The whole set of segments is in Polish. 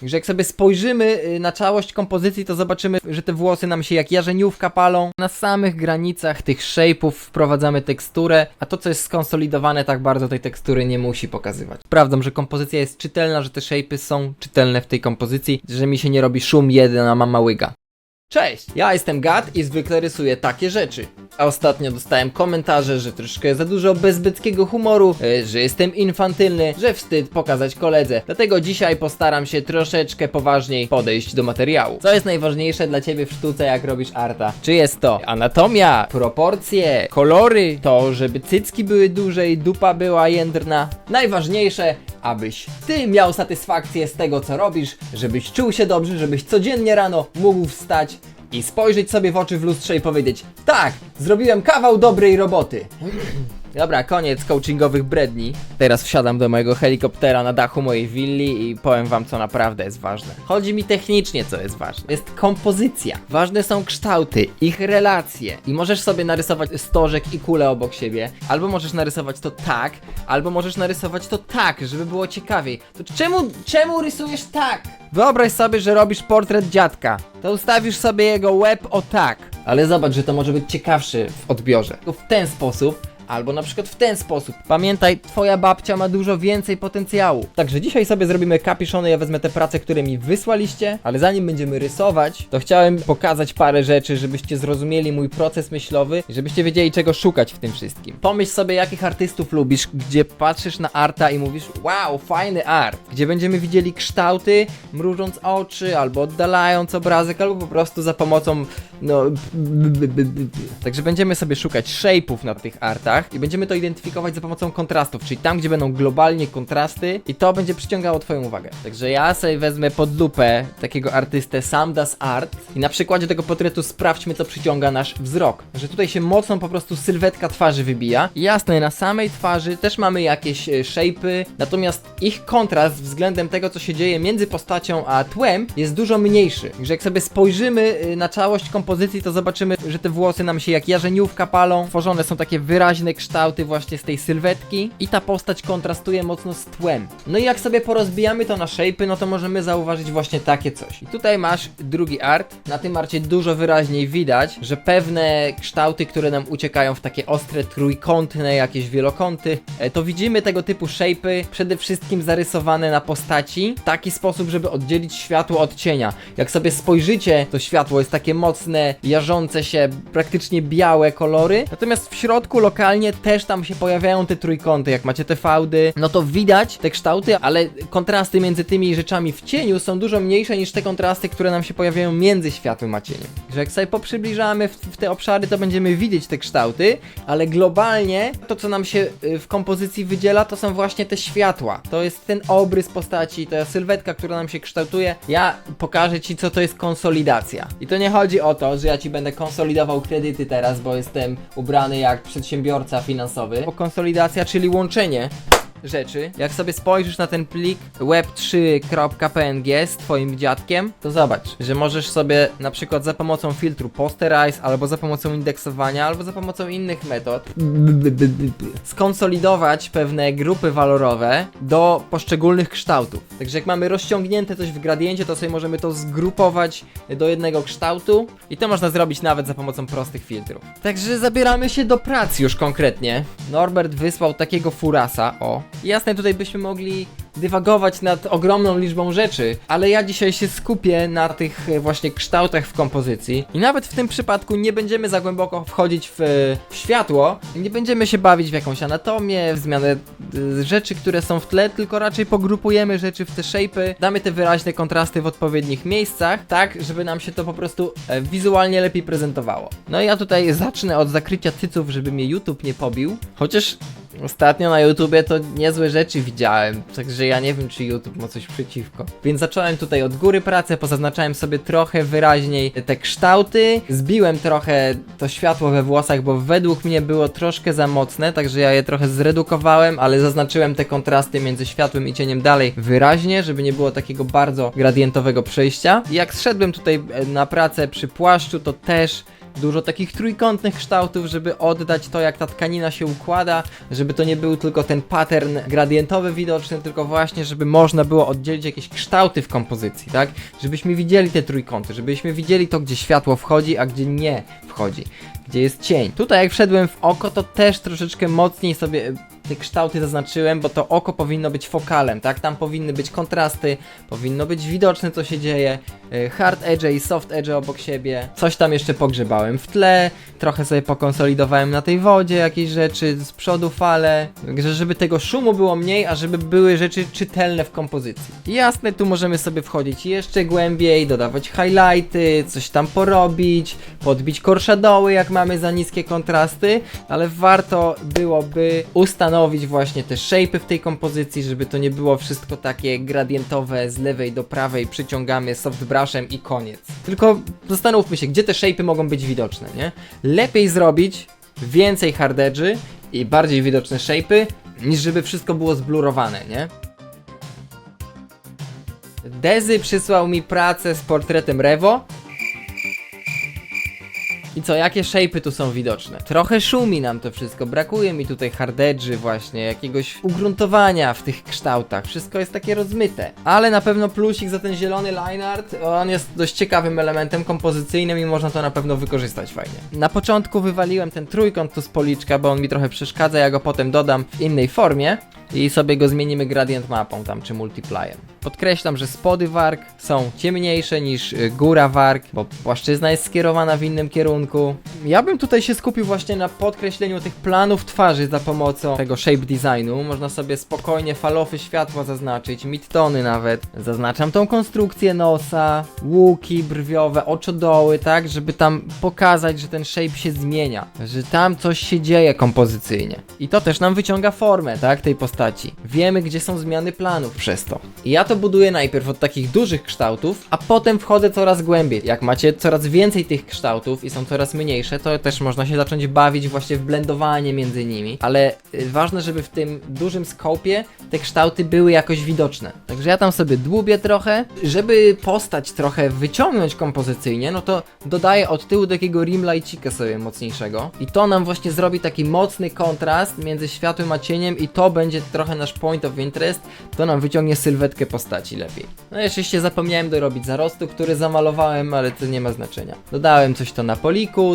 Także jak sobie spojrzymy y, na całość kompozycji, to zobaczymy, że te włosy nam się jak jarzeniówka palą. Na samych granicach tych shape'ów wprowadzamy teksturę, a to co jest skonsolidowane tak bardzo tej tekstury nie musi pokazywać. Sprawdzam, że kompozycja jest czytelna, że te shape'y są czytelne w tej kompozycji, że mi się nie robi szum jeden, a mama łyga. Cześć, ja jestem Gad i zwykle rysuję takie rzeczy. A ostatnio dostałem komentarze, że troszkę za dużo bezbyckiego humoru, e, że jestem infantylny, że wstyd pokazać koledze. Dlatego dzisiaj postaram się troszeczkę poważniej podejść do materiału. Co jest najważniejsze dla ciebie w sztuce, jak robisz arta? Czy jest to anatomia, proporcje, kolory, to żeby cycki były duże i dupa była jędrna? Najważniejsze, abyś ty miał satysfakcję z tego, co robisz, żebyś czuł się dobrze, żebyś codziennie rano mógł wstać i spojrzeć sobie w oczy w lustrze i powiedzieć: Tak, zrobiłem kawał dobrej roboty. Dobra, koniec coachingowych bredni. Teraz wsiadam do mojego helikoptera na dachu mojej willi i powiem wam, co naprawdę jest ważne. Chodzi mi technicznie, co jest ważne. Jest kompozycja. Ważne są kształty, ich relacje. I możesz sobie narysować stożek i kulę obok siebie, albo możesz narysować to tak, albo możesz narysować to tak, żeby było ciekawiej. To czemu, czemu rysujesz tak? Wyobraź sobie, że robisz portret dziadka. To ustawisz sobie jego łeb o tak. Ale zobacz, że to może być ciekawszy w odbiorze. W ten sposób Albo na przykład w ten sposób. Pamiętaj, twoja babcia ma dużo więcej potencjału. Także dzisiaj sobie zrobimy kapiszony, ja wezmę te prace, które mi wysłaliście, ale zanim będziemy rysować, to chciałem pokazać parę rzeczy, żebyście zrozumieli mój proces myślowy i żebyście wiedzieli czego szukać w tym wszystkim. Pomyśl sobie, jakich artystów lubisz, gdzie patrzysz na arta i mówisz, wow, fajny art. Gdzie będziemy widzieli kształty, mrużąc oczy, albo oddalając obrazek, albo po prostu za pomocą, no... Także będziemy sobie szukać shape'ów na tych artach i będziemy to identyfikować za pomocą kontrastów, czyli tam, gdzie będą globalnie kontrasty i to będzie przyciągało twoją uwagę. Także ja sobie wezmę pod lupę takiego artystę Sam Das Art i na przykładzie tego portretu sprawdźmy, co przyciąga nasz wzrok. Że tutaj się mocno po prostu sylwetka twarzy wybija. Jasne, na samej twarzy też mamy jakieś e, shape'y, natomiast ich kontrast względem tego, co się dzieje między postacią a tłem jest dużo mniejszy. Że jak sobie spojrzymy y, na całość kompozycji, to zobaczymy, że te włosy nam się jak jarzeniówka palą. Tworzone są takie wyraźne kształty właśnie z tej sylwetki i ta postać kontrastuje mocno z tłem. No i jak sobie porozbijamy to na shape'y, no to możemy zauważyć właśnie takie coś. I tutaj masz drugi art. Na tym arcie dużo wyraźniej widać, że pewne kształty, które nam uciekają w takie ostre trójkątne, jakieś wielokąty, e, to widzimy tego typu shape'y przede wszystkim zarysowane na postaci w taki sposób, żeby oddzielić światło od cienia. Jak sobie spojrzycie, to światło jest takie mocne, jarzące się, praktycznie białe kolory, natomiast w środku lokalnie też tam się pojawiają te trójkąty, jak macie te fałdy, no to widać te kształty, ale kontrasty między tymi rzeczami w cieniu są dużo mniejsze niż te kontrasty, które nam się pojawiają między światłem a cieniem. Że jak sobie poprzybliżamy w, w te obszary, to będziemy widzieć te kształty, ale globalnie to, co nam się y, w kompozycji wydziela, to są właśnie te światła. To jest ten obrys postaci, ta sylwetka, która nam się kształtuje. Ja pokażę Ci, co to jest konsolidacja. I to nie chodzi o to, że ja Ci będę konsolidował kredyty teraz, bo jestem ubrany jak przedsiębiorca finansowy. Bo konsolidacja, czyli łączenie rzeczy. Jak sobie spojrzysz na ten plik web3.png z twoim dziadkiem, to zobacz, że możesz sobie na przykład za pomocą filtru posterize, albo za pomocą indeksowania, albo za pomocą innych metod skonsolidować pewne grupy walorowe do poszczególnych kształtów. Także jak mamy rozciągnięte coś w gradiencie, to sobie możemy to zgrupować do jednego kształtu i to można zrobić nawet za pomocą prostych filtrów. Także zabieramy się do pracy już konkretnie. Norbert wysłał takiego furasa, o. Jasne, tutaj byśmy mogli dywagować nad ogromną liczbą rzeczy, ale ja dzisiaj się skupię na tych e, właśnie kształtach w kompozycji i nawet w tym przypadku nie będziemy za głęboko wchodzić w, w światło, nie będziemy się bawić w jakąś anatomię, w zmianę y, rzeczy, które są w tle, tylko raczej pogrupujemy rzeczy w te shape'y, damy te wyraźne kontrasty w odpowiednich miejscach, tak, żeby nam się to po prostu e, wizualnie lepiej prezentowało. No i ja tutaj zacznę od zakrycia cyców, żeby mnie YouTube nie pobił, chociaż Ostatnio na YouTubie to niezłe rzeczy widziałem, także ja nie wiem, czy YouTube ma coś przeciwko. Więc zacząłem tutaj od góry pracę, pozaznaczałem sobie trochę wyraźniej te kształty, zbiłem trochę to światło we włosach, bo według mnie było troszkę za mocne, także ja je trochę zredukowałem, ale zaznaczyłem te kontrasty między światłem i cieniem dalej wyraźnie, żeby nie było takiego bardzo gradientowego przejścia. Jak zszedłem tutaj e, na pracę przy płaszczu, to też dużo takich trójkątnych kształtów, żeby oddać to, jak ta tkanina się układa, żeby to nie był tylko ten pattern gradientowy widoczny, tylko właśnie, żeby można było oddzielić jakieś kształty w kompozycji, tak? Żebyśmy widzieli te trójkąty, żebyśmy widzieli to, gdzie światło wchodzi, a gdzie nie wchodzi, gdzie jest cień. Tutaj jak wszedłem w oko, to też troszeczkę mocniej sobie te kształty zaznaczyłem, bo to oko powinno być fokalem, tak? Tam powinny być kontrasty, powinno być widoczne, co się dzieje, e, hard edge i soft edge obok siebie. Coś tam jeszcze pogrzebałem w tle, trochę sobie pokonsolidowałem na tej wodzie jakieś rzeczy, z przodu fale, także żeby tego szumu było mniej, a żeby były rzeczy czytelne w kompozycji. Jasne, tu możemy sobie wchodzić jeszcze głębiej, dodawać highlighty, coś tam porobić, podbić korszadoły, jak mamy za niskie kontrasty, ale warto byłoby ustanowić właśnie te shape'y w tej kompozycji, żeby to nie było wszystko takie gradientowe z lewej do prawej, przyciągamy soft brushem i koniec. Tylko zastanówmy się, gdzie te shape'y mogą być widoczne, nie? Lepiej zrobić więcej hard edge'y i bardziej widoczne shape'y, niż żeby wszystko było zblurowane, nie? Dezy przysłał mi pracę z portretem Revo. I co, jakie shape'y tu są widoczne? Trochę szumi nam to wszystko, brakuje mi tutaj hardedży właśnie, jakiegoś ugruntowania w tych kształtach, wszystko jest takie rozmyte. Ale na pewno plusik za ten zielony line art, on jest dość ciekawym elementem kompozycyjnym i można to na pewno wykorzystać fajnie. Na początku wywaliłem ten trójkąt tu z policzka, bo on mi trochę przeszkadza, ja go potem dodam w innej formie i sobie go zmienimy gradient mapą tam, czy multipliem. Podkreślam, że spody warg są ciemniejsze niż y, góra warg, bo płaszczyzna jest skierowana w innym kierunku. Ja bym tutaj się skupił właśnie na podkreśleniu tych planów twarzy za pomocą tego shape designu. Można sobie spokojnie falofy światła zaznaczyć, midtony nawet. Zaznaczam tą konstrukcję nosa, łuki brwiowe, oczodoły, tak, żeby tam pokazać, że ten shape się zmienia, że tam coś się dzieje kompozycyjnie. I to też nam wyciąga formę, tak, tej postaci. Wiemy, gdzie są zmiany planów przez to. I ja to buduję najpierw od takich dużych kształtów, a potem wchodzę coraz głębiej. Jak macie coraz więcej tych kształtów i są coraz mniejsze, to też można się zacząć bawić właśnie w blendowanie między nimi. Ale y, ważne, żeby w tym dużym skopie te kształty były jakoś widoczne. Także ja tam sobie dłubię trochę. Żeby postać trochę wyciągnąć kompozycyjnie, no to dodaję od tyłu takiego rimlightsika sobie mocniejszego. I to nam właśnie zrobi taki mocny kontrast między światłem a cieniem i to będzie trochę nasz point of interest. To nam wyciągnie sylwetkę postaci lepiej. No i oczywiście zapomniałem dorobić zarostu, który zamalowałem, ale to nie ma znaczenia. Dodałem coś to na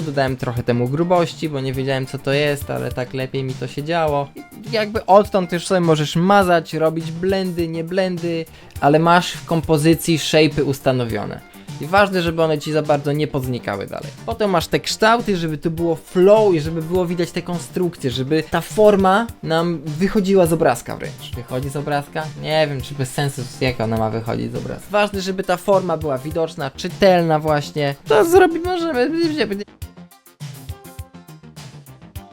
dodałem trochę temu grubości, bo nie wiedziałem co to jest, ale tak lepiej mi to się działo. Jakby odtąd już sobie możesz mazać, robić blendy, nie blendy, ale masz w kompozycji shape'y ustanowione. I ważne, żeby one ci za bardzo nie podznikały dalej. Potem masz te kształty, żeby tu było flow i żeby było widać te konstrukcje, żeby ta forma nam wychodziła z obrazka wręcz. Wychodzi z obrazka? Nie wiem, czy bez sensu, jak ona ma wychodzić z obrazka. Ważne, żeby ta forma była widoczna, czytelna właśnie. To zrobić możemy.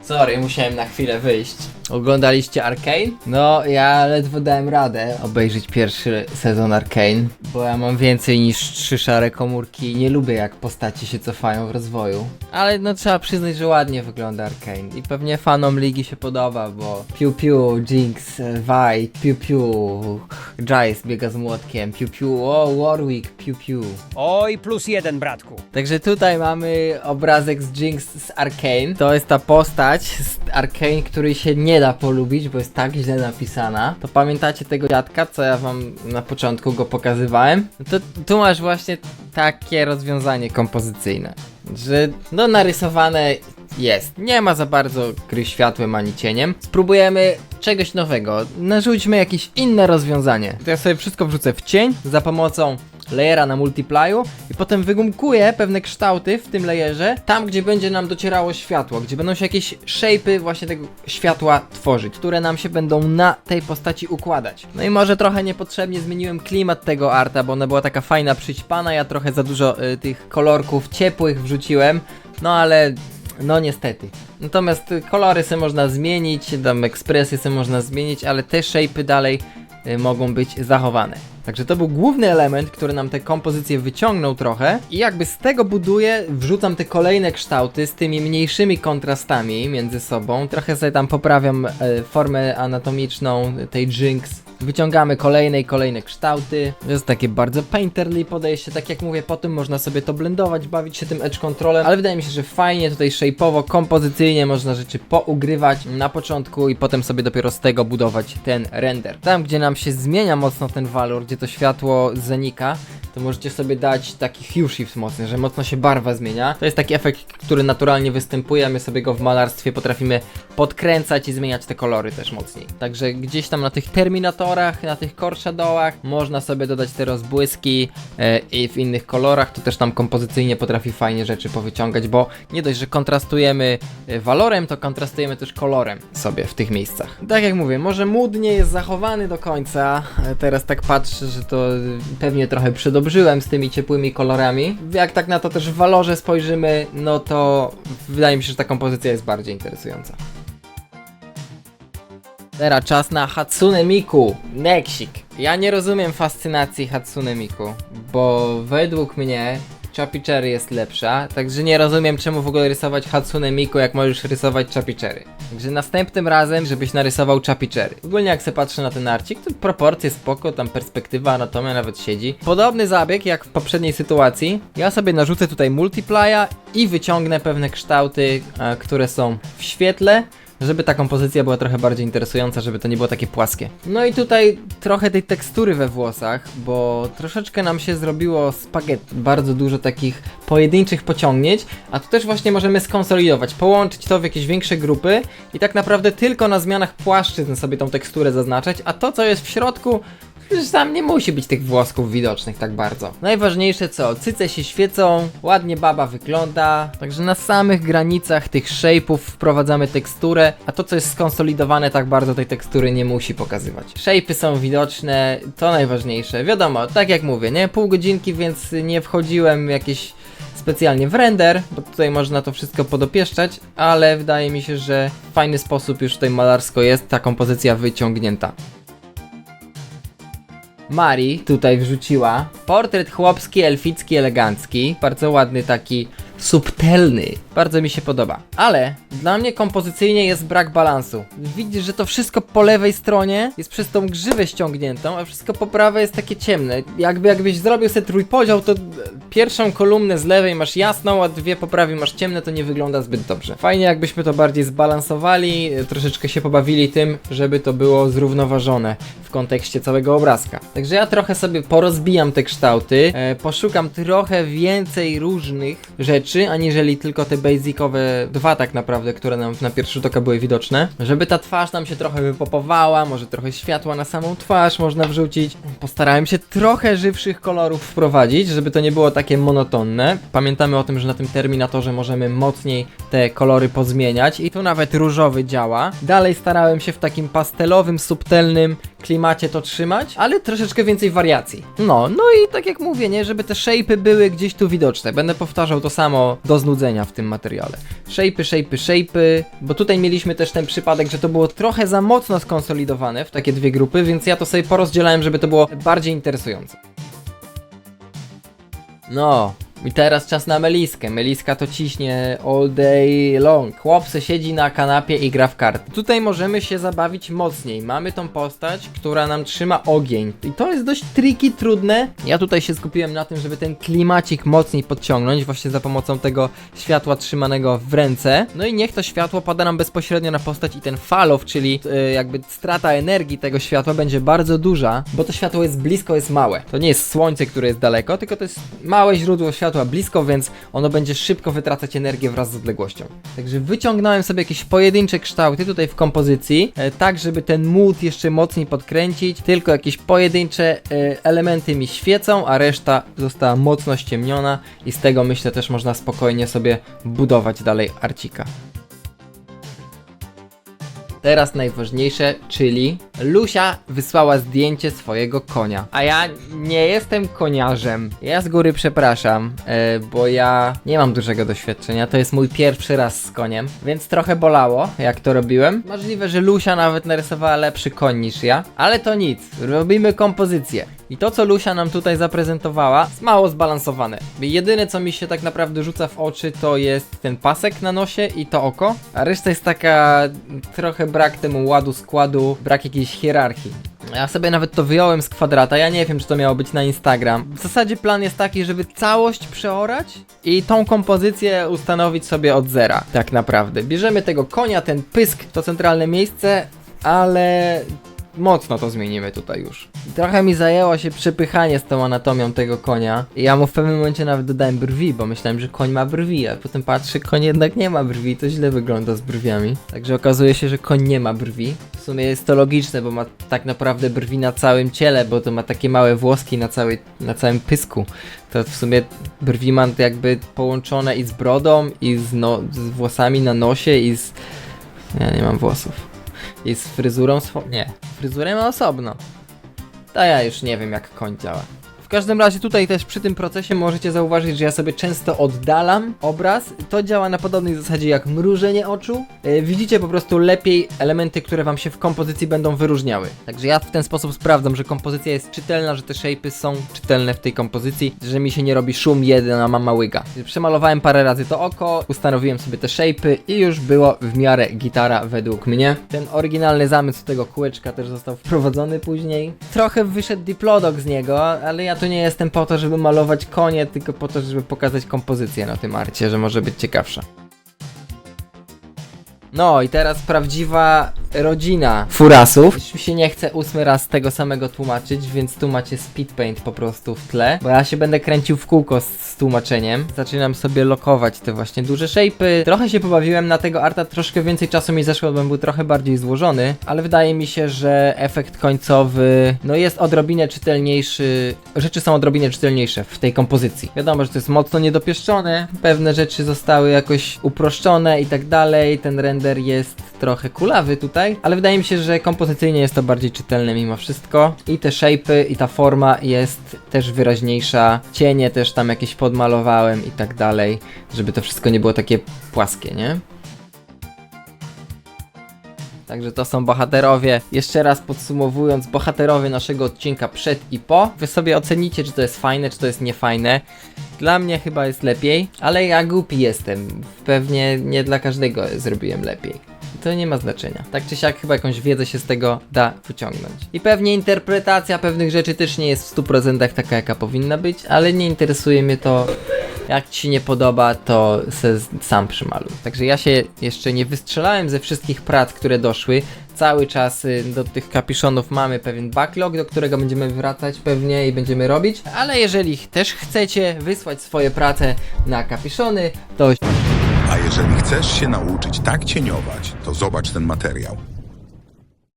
Sorry, musiałem na chwilę wyjść. Oglądaliście Arkane? No, ja ledwo dałem radę obejrzeć pierwszy sezon Arkane, bo ja mam więcej niż trzy szare komórki i nie lubię jak postaci się cofają w rozwoju. Ale no trzeba przyznać, że ładnie wygląda Arkane i pewnie fanom ligi się podoba, bo Piu Piu, Jinx, Vi, Piu Piu, Jace biega z młotkiem, Piu Piu, o Warwick, Piu Piu. Oj, plus jeden, bratku. Także tutaj mamy obrazek z Jinx z Arkane. To jest ta postać z Arkane, której się nie da polubić, bo jest tak źle napisana. To pamiętacie tego dziadka, co ja wam na początku go pokazywałem? No To tu masz właśnie takie rozwiązanie kompozycyjne, że no narysowane jest. Nie ma za bardzo gry światłem ani cieniem. Spróbujemy czegoś nowego. Narzućmy jakieś inne rozwiązanie. To ja sobie wszystko wrzucę w cień za pomocą layera na multiplyu i potem wygumkuję pewne kształty w tym layerze, tam gdzie będzie nam docierało światło, gdzie będą się jakieś shape'y właśnie tego światła tworzyć, które nam się będą na tej postaci układać. No i może trochę niepotrzebnie zmieniłem klimat tego arta, bo ona była taka fajna, przyćpana, ja trochę za dużo y, tych kolorków ciepłych wrzuciłem, no ale no niestety. Natomiast kolory sobie można zmienić, tam ekspresję sobie można zmienić, ale te shape'y dalej mogą być zachowane. Także to był główny element, który nam te kompozycje wyciągnął trochę i jakby z tego buduję, wrzucam te kolejne kształty z tymi mniejszymi kontrastami między sobą. Trochę sobie tam poprawiam e, formę anatomiczną tej Jinx, Wyciągamy kolejne i kolejne kształty. Jest takie bardzo painterly podejście, tak jak mówię, potem można sobie to blendować, bawić się tym edge controlem, ale wydaje mi się, że fajnie tutaj shape'owo, kompozycyjnie można rzeczy pougrywać na początku i potem sobie dopiero z tego budować ten render. Tam, gdzie nam się zmienia mocno ten walor, gdzie to światło zanika, to możecie sobie dać taki hue shift mocny, że mocno się barwa zmienia. To jest taki efekt, który naturalnie występuje, my sobie go w malarstwie potrafimy podkręcać i zmieniać te kolory też mocniej. Także gdzieś tam na tych terminatorach, na tych core shadowach można sobie dodać te rozbłyski e, i w innych kolorach, to też tam kompozycyjnie potrafi fajnie rzeczy powyciągać, bo nie dość, że kontrastujemy e, walorem, to kontrastujemy też kolorem sobie w tych miejscach. Tak jak mówię, może mood nie jest zachowany do końca, teraz tak patrzę, że to e, pewnie trochę przedobrzyłem z tymi ciepłymi kolorami. Jak tak na to też w walorze spojrzymy, no to wydaje mi się, że ta kompozycja jest bardziej interesująca. Teraz czas na Hatsune Miku, Nexik. Ja nie rozumiem fascynacji Hatsune Miku, bo według mnie Chappy Cherry jest lepsza, także nie rozumiem czemu w ogóle rysować Hatsune Miku, jak możesz rysować Chappy Cherry. Także następnym razem, żebyś narysował Chappy Cherry. Ogólnie jak se patrzę na ten arcik, to proporcje spoko, tam perspektywa, anatomia nawet siedzi. Podobny zabieg jak w poprzedniej sytuacji. Ja sobie narzucę tutaj multiplya i wyciągnę pewne kształty, e, które są w świetle, żeby ta kompozycja była trochę bardziej interesująca, żeby to nie było takie płaskie. No i tutaj trochę tej tekstury we włosach, bo troszeczkę nam się zrobiło spaghetti, bardzo dużo takich pojedynczych pociągnięć, a tu też właśnie możemy skonsolidować, połączyć to w jakieś większe grupy i tak naprawdę tylko na zmianach płaszczyzn sobie tą teksturę zaznaczać, a to co jest w środku Przecież tam nie musi być tych włosków widocznych tak bardzo. Najważniejsze co, cyce się świecą, ładnie baba wygląda, także na samych granicach tych shape'ów wprowadzamy teksturę, a to co jest skonsolidowane tak bardzo tej tekstury nie musi pokazywać. Shape'y są widoczne, to najważniejsze. Wiadomo, tak jak mówię, nie? Pół godzinki, więc nie wchodziłem jakieś specjalnie w render, bo tutaj można to wszystko podopieszczać, ale wydaje mi się, że w fajny sposób już tutaj malarsko jest ta kompozycja wyciągnięta. Mari tutaj wrzuciła portret chłopski, elficki, elegancki, bardzo ładny taki subtelny, bardzo mi się podoba. Ale dla mnie kompozycyjnie jest brak balansu. Widzisz, że to wszystko po lewej stronie jest przez tą grzywę ściągniętą, a wszystko po prawej jest takie ciemne. Jakby jakbyś zrobił sobie trójpodział, to pierwszą kolumnę z lewej masz jasną, a dwie po prawej masz ciemne, to nie wygląda zbyt dobrze. Fajnie jakbyśmy to bardziej zbalansowali, e, troszeczkę się pobawili tym, żeby to było zrównoważone w kontekście całego obrazka. Także ja trochę sobie porozbijam te kształty, e, poszukam trochę więcej różnych rzeczy, aniżeli tylko te basicowe dwa tak naprawdę, które nam na pierwszy rzut oka były widoczne. Żeby ta twarz nam się trochę wypopowała, może trochę światła na samą twarz można wrzucić. Postarałem się trochę żywszych kolorów wprowadzić, żeby to nie było takie monotonne. Pamiętamy o tym, że na tym Terminatorze możemy mocniej te kolory pozmieniać i tu nawet różowy działa. Dalej starałem się w takim pastelowym, subtelnym klimacie to trzymać, ale troszeczkę więcej wariacji. No, no i tak jak mówię, nie, żeby te shape'y były gdzieś tu widoczne. Będę powtarzał to samo do znudzenia w tym materiale. Shape'y, shape'y, shape'y, bo tutaj mieliśmy też ten przypadek, że to było trochę za mocno skonsolidowane w takie dwie grupy, więc ja to sobie porozdzielałem, żeby to było bardziej interesujące. No, i teraz czas na Meliskę. Meliska to ciśnie all day long. Chłop se siedzi na kanapie i gra w karty. Tutaj możemy się zabawić mocniej. Mamy tą postać, która nam trzyma ogień. I to jest dość tricky, trudne. Ja tutaj się skupiłem na tym, żeby ten klimacik mocniej podciągnąć, właśnie za pomocą tego światła trzymanego w ręce. No i niech to światło pada nam bezpośrednio na postać i ten fall-off, czyli e, jakby strata energii tego światła będzie bardzo duża, bo to światło jest blisko, jest małe. To nie jest słońce, które jest daleko, tylko to jest małe źródło światła blisko, więc ono będzie szybko wytracać energię wraz z odległością. Także wyciągnąłem sobie jakieś pojedyncze kształty tutaj w kompozycji, e, tak żeby ten mood jeszcze mocniej podkręcić. Tylko jakieś pojedyncze e, elementy mi świecą, a reszta została mocno ściemniona i z tego myślę też można spokojnie sobie budować dalej arcika. Teraz najważniejsze, czyli Lusia wysłała zdjęcie swojego konia. A ja nie jestem koniarzem. Ja z góry przepraszam, e, bo ja nie mam dużego doświadczenia. To jest mój pierwszy raz z koniem, więc trochę bolało, jak to robiłem. Możliwe, że Lusia nawet narysowała lepszy koń niż ja, ale to nic. Robimy kompozycję. I to, co Lusia nam tutaj zaprezentowała, jest mało zbalansowane. Jedyne, co mi się tak naprawdę rzuca w oczy, to jest ten pasek na nosie i to oko, a reszta jest taka trochę brak temu ładu składu, brak jakiejś hierarchii. Ja sobie nawet to wyjąłem z kwadrata, ja nie wiem, czy to miało być na Instagram. W zasadzie plan jest taki, żeby całość przeorać i tą kompozycję ustanowić sobie od zera, tak naprawdę. Bierzemy tego konia, ten pysk, to centralne miejsce, ale mocno to zmienimy tutaj już. Trochę mi zajęło się przepychanie z tą anatomią tego konia. Ja mu w pewnym momencie nawet dodałem brwi, bo myślałem, że koń ma brwi, a potem patrzę, koń jednak nie ma brwi, to źle wygląda z brwiami. Także okazuje się, że koń nie ma brwi. W sumie jest to logiczne, bo ma tak naprawdę brwi na całym ciele, bo to ma takie małe włoski na, całej, na całym pysku. To w sumie brwi ma jakby połączone i z brodą, i z, no, z włosami na nosie, i z... Ja nie mam włosów. I z fryzurą swo... Nie, fryzurę ma osobno. To ja już nie wiem jak koń działa. W każdym razie tutaj też przy tym procesie możecie zauważyć, że ja sobie często oddalam obraz. To działa na podobnej zasadzie jak mrużenie oczu. E, widzicie po prostu lepiej elementy, które wam się w kompozycji będą wyróżniały. Także ja w ten sposób sprawdzam, że kompozycja jest czytelna, że te shape'y są czytelne w tej kompozycji, że mi się nie robi szum jeden, a mama łyga. Przemalowałem parę razy to oko, ustanowiłem sobie te shape'y i już było w miarę gitara według mnie. Ten oryginalny zamysł tego kółeczka też został wprowadzony później. Trochę wyszedł diplodok z niego, ale ja tu nie jestem po to, żeby malować konie, tylko po to, żeby pokazać kompozycję na tym arcie, że może być ciekawsza. No i teraz prawdziwa rodzina furasów. Już mi się nie chce ósmy raz tego samego tłumaczyć, więc tu macie speed paint po prostu w tle, bo ja się będę kręcił w kółko z, z tłumaczeniem. Zaczynam sobie lokować te właśnie duże shape'y. Trochę się pobawiłem na tego arta, troszkę więcej czasu mi zeszło, bo był trochę bardziej złożony, ale wydaje mi się, że efekt końcowy no jest odrobinę czytelniejszy, rzeczy są odrobinę czytelniejsze w tej kompozycji. Wiadomo, że to jest mocno niedopieszczone, pewne rzeczy zostały jakoś uproszczone i tak dalej, ten render jest trochę kulawy tutaj, ale wydaje mi się, że kompozycyjnie jest to bardziej czytelne mimo wszystko i te shape'y i ta forma jest też wyraźniejsza, cienie też tam jakieś podmalowałem i tak dalej, żeby to wszystko nie było takie płaskie, nie? Także to są bohaterowie. Jeszcze raz podsumowując, bohaterowie naszego odcinka przed i po. Wy sobie ocenicie, czy to jest fajne, czy to jest niefajne. Dla mnie chyba jest lepiej, ale ja głupi jestem. Pewnie nie dla każdego zrobiłem lepiej. To nie ma znaczenia. Tak czy siak chyba jakąś wiedzę się z tego da wyciągnąć. I pewnie interpretacja pewnych rzeczy też nie jest w 100% taka jaka powinna być, ale nie interesuje mnie to jak ci się nie podoba, to se sam przymaluj. Także ja się jeszcze nie wystrzelałem ze wszystkich prac, które doszły. Cały czas y, do tych kapiszonów mamy pewien backlog, do którego będziemy wracać pewnie i będziemy robić. Ale jeżeli też chcecie wysłać swoje prace na kapiszony, to A jeżeli chcesz się nauczyć tak cieniować, to zobacz ten materiał.